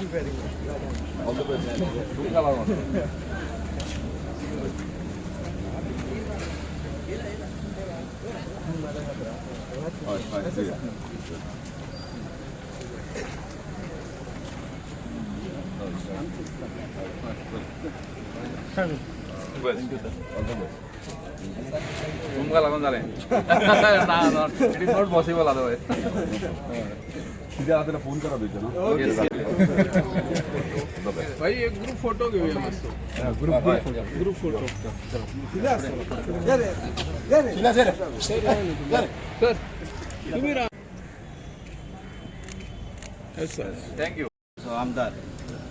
All the best तुमका लागून हय हय दिया. तुमका लागून जालें ना ना it is not possible otherwise किती आता फोन करा तुझ्या ना भाई एक ग्रुप फोटो घेऊया मस्त. ग्रुप फोटो तुम्ही. थँक्यू सो आमदार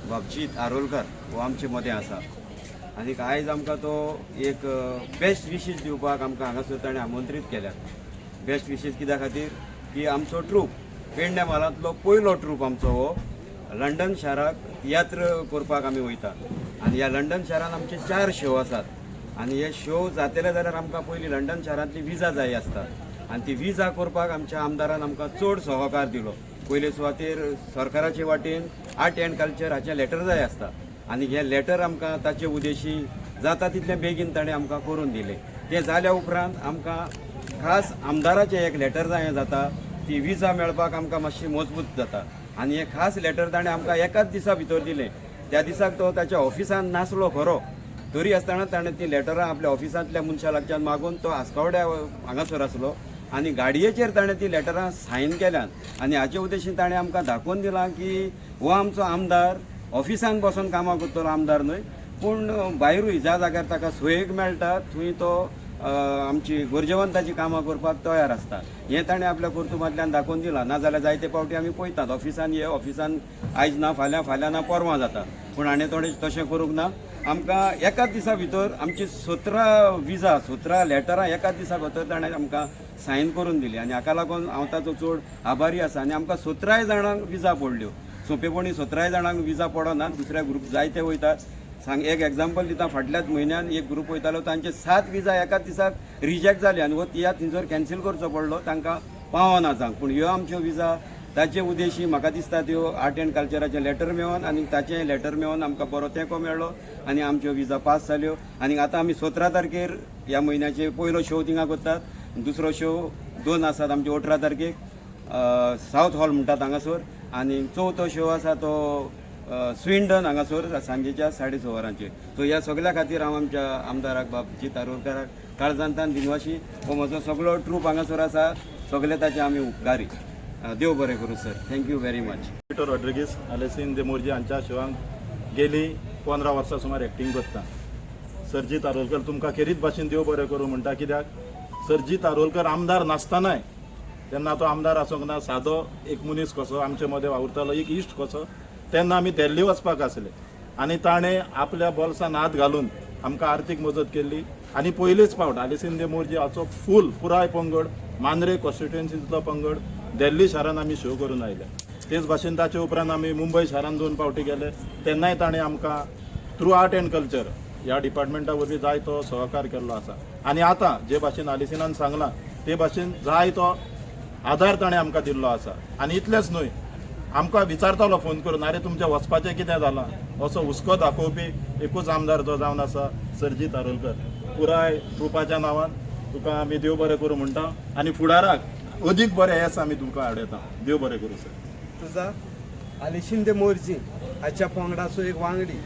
बाबजीत आरोलकर हो आमचे मदें आसा आनी आयज आमकां तो एक बेस्ट विशीज दिवपाक आमकां हांगासर ताणें आमंत्रीत केल्यात. बेस्ट विशीज कित्या खातीर? की आमचो ट्रूप पेडण्या म्हालांतलो पयलो ट्रूप आमचो हो. लंडन शाराक यात्र करपाक आमी वयता आनी ह्या लंडन शारांत आमचे चार शो आसात आनी हे शो जातले जाल्यार आमकां पयलीं लंडन शारांतली विजा जाय आसता. आनी ती विजा करपाक आमच्या आमदारान आमकां चड सहकार दिलो. पयले सुवातेर सरकाराचे वाटेन आर्ट एंड कल्चर हाचें लॅटर जाय आसता. आनी हें लेटर आमकां ताचे उद्देशी जाता तितलें बेगीन ताणें आमकां करून दिलें. तें जाल्या उपरांत आमकां खास आमदाराचें एक लेटर जाय जाता. ती विजा मेळपाक आमकां मातशी मजबूत जाता. आनी हे खास लेटर ताणें आमकां एकाच दिसा भितर दिलें. त्या दिसाक तो ताच्या ऑफिसान नासलो खरो. तरी आसतना ताणें ती लेटरां आपल्या ऑफिसांतल्या मनशा लागच्यान मागून तो आसकावड्या हांगासर आसलो. आनी गाडयेचेर ताणें ती लेटरां सायन केल्यात आनी हाचे उद्देशीन ताणें आमकां दाखोवन दिलां की हो आमचो आमदार ऑफिसान बसून कामां करतलो आमदार न्हय. पूण भायरूय ज्या जाग्यार ताका सोयेक मेळटा थंय तो आमची गोरजेवंताची कामां करपाक तयार आसता हें ताणें आपल्या कुर्तुबांतल्यान दाखोवन दिलां. नाजाल्यार जायते फावटी आमी पळयतात. ऑफिसान हे ऑफिसान आयज ना फाल्यां फाल्यां ना परवां जाता. पूण हाणें थोडें तशें करूंक ना. आमकां एकाच दिसा भितर आमची सतरा विजा सतरा लॅटरां एकाच दिसा भितर ताणें आमकां सायन करून दिली. आनी हाका लागून हांव ताचो चड आभारी आसा. आनी आमकां सतराय जाणांक विजा पडल्यो. सोंपेपणी सतराय जाणांक विजा पडना. दुसऱ्या ग्रूप जायते वयतात. सांग एक एग्जाम्पल दिता फाटल्याच म्हयन्यान एक ग्रूप वयतालो तांचे सात विजा एकाच दिसाक रिजेक्ट जाले आनी हो तिया थंयसर कॅन्सील करचो पडलो तांकां पावना सांग. पूण ह्यो आमच्यो विजा ताचे उद्देशी म्हाका दिसता त्यो आर्ट एंड कल्चराचें लेटर मेळोन आनी ताचें लेटर मेळोन आमकां बरो तेंको मेळ्ळो आनी आमच्यो विजा पास जाल्यो आनी आतां आमी सतरा तारखेर ह्या म्हयन्याचे पयलो शो थिंगा करतात. दुसरो शो दोन आसात आमचे अठरा तारखेक सावथ हॉल म्हणटात हांगासर. आनी चवथो शो आसा तो स्विंडन हांगासर सांजेच्या साडे स वरांचेर सो ह्या सगळ्या खातीर हांव आमच्या आमदाराक बाबजी तारोलकराक काळजांतान दिनवाशी हो म्हजो सगळो ट्रूप हांगासर आसा सगळे ताचे आमी उपकारी. देव बरें करूं सर. थँक्यू व्हेरी मच पिटर रॉड्रिगीस आलेसीन दे मोर्जी हांच्या शिवांक गेली पंदरा वर्सां सुमार एक्टींग करता. सरजी तारोलकर तुमकां खेरीत भाशेन देव बरें करूं म्हणटा कित्याक? सरजी तारोलकर आमदार नासतनाय तेन्ना तो आमदार आसूंक ना सादो एक मनीस कसो आमचे मदें वावुरतालो एक इश्ट कसो तेन्ना आमी देल्ली वचपाक आसले. आनी ताणें आपल्या बॉल्सान हात घालून आमकां आर्थीक मजत केल्ली. आनी पयलीच फावट आलिसिंदे मोर्जी हाचो फूल पुराय पंगड मांद्रे कॉन्स्टिट्युएन्सीचो पंगड देल्ली शारान आमी शो करून आयले. तेच भाशेन ताचे उपरांत आमी मुंबय शारान दोन फावटी गेले. तेन्नाय ताणें आमकां थ्रू आर्ट एंड कल्चर ह्या डिपार्टमेंटा वरवीं जाय तो सहकार केल्लो आसा. आनी आतां जे भाशेन आलिसिनान सांगलां ते भाशेन जाय तो आधार ताणें आमकां दिल्लो आसा. आनी इतलेंच न्हय आमकां विचारतालो फोन करून आरे तुमचें वचपाचें कितें जालां? असो हुस्को दाखोवपी एकूच आमदार जो जावन आसा सरजीत तारोलकर पुराय ग्रुपाच्या नांवान तुका आमी देव बरें करूं म्हणटा. आनी फुडाराक अदीक बरें येस आमी तुमकां हाडयता. देव बरें करूं सर. तुजा आली शिंदे मोर्जी हाच्या पंगडाचो एक वांगडी.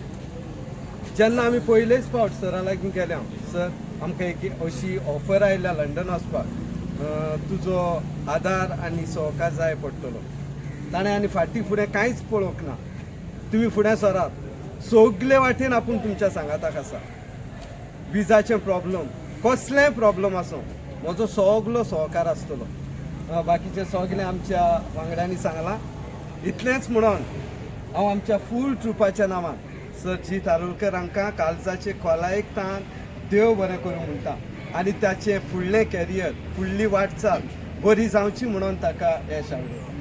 जेन्ना आमी पयलेच फावट सरा लागीं गेले हांव सर आमकां एक अशी ऑफर आयल्या लंडन वचपाक. तुजो आदार आनी सहकार जाय पडटलो. ताणें आनी फाटीं फुडें कांयच पळोवंक ना. तुमी फुडें सरात सगले वाटेन आपूण तुमच्या सांगाताक आसा विजाचें प्रॉब्लम कसलेंय प्रॉब्लम आसूं म्हजो सगलो सहकार आसतलो बाकीचें बाकीचे सगले आमच्या वांगड्यांनी सांगलां. इतलेंच म्हणून हांव आमच्या फूल ट्रुपाच्या नांवान सर जी तारुलकर हांकां काळजाचे खोलायेक ताण देव बरें करूं म्हणटा आनी ताचें फुडलें कॅरियर फुडली वाटचाल बरी जावची म्हणून ताका यश आवडटा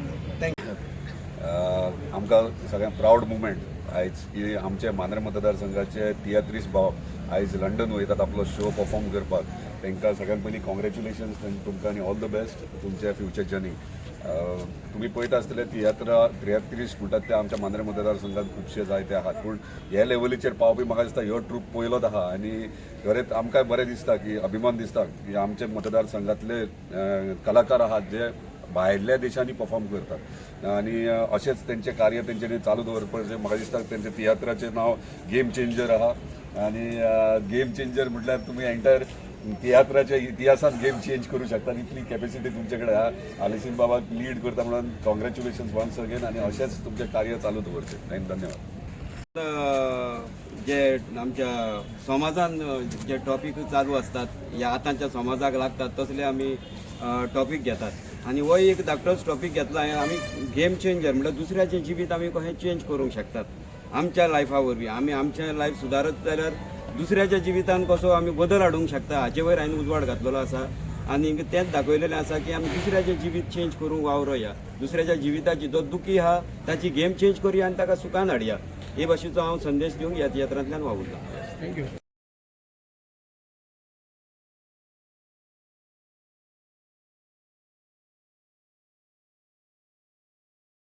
आमकां सगळ्यांत प्रावड मुवमेंट. आयज ही आमचे मांद्रे मतदारसंघाचे तियात्रीस भाव आयज लंडन वयतात आपलो शो परफॉर्म करपाक. तांकां सगळ्यांत पयलीं कॉंग्रॅच्युलेशन्स तुमकां आनी ऑल द बेस्ट तुमच्या फ्युचर जर्नी तुम्ही पळयता आसतले तियात्र तियात्रीस म्हणटात ते आमच्या मांद्रे मतदारसंघात खुबशे जायते आहात. पूण हे लेवलीचेर पावपी म्हाका दिसता ह्यो ट्रूप पयलोच आहा आनी खरेंच आमकां बरें दिसता की अभिमान दिसता की आमचे मतदारसंघातले कलाकार आहात जे भायल्या देशांनी परफॉर्म करतात. आणि असेच अशेंच कार्य तेंच्यांनी चालू दवरपाचें म्हाका दिसता तेंचे तियात्राचें नांव गेम चेंजर आहा आनी गेम चेंजर म्हटल्यार तुमी एंटायर तियात्राच्या इतिहासात गेम चेंज करू शकता. इतली कॅपॅसिटी तुमचे कडेन आहा आलिसीन बाबाक लीड करता म्हणून कॉंग्रॅच्युलेशन वन्स अगेन आनी अशेंच तुमचें कार्य चालू दवरचें थँक धन्यवाद. जे आमच्या समाजान जे टॉपीक चालू असतात या आतांच्या समाजाक लागतात तसले आमी टॉपीक घेतात. आणि हो एक धाकटोच टॉपीक घेतला आमी गेम चेंजर म्हणल्यार दुसऱ्याचें जिवीत आमी कशें चेंज करूंक शकतात. आमच्या लायफा वरवीं आमी आमचें लायफ सुदारत जाल्यार दुसऱ्याच्या जिवितान कसो आमी बदल हाडूंक शकता हाचे वयर हांवें उजवाड घातलेलो आसा आनी तेंच दाखयलेलें आसा की आमी दुसऱ्याचें जिवीत चेंज करूंक वावरया. दुसऱ्याच्या जिविताची जो दुखी आहा ताची गेम चेंज करुया आनी ताका सुखान हाडया हे भाशेचो हांव संदेश दिवंक ह्या तियात्रांतल्यान वावुरता थँक्यू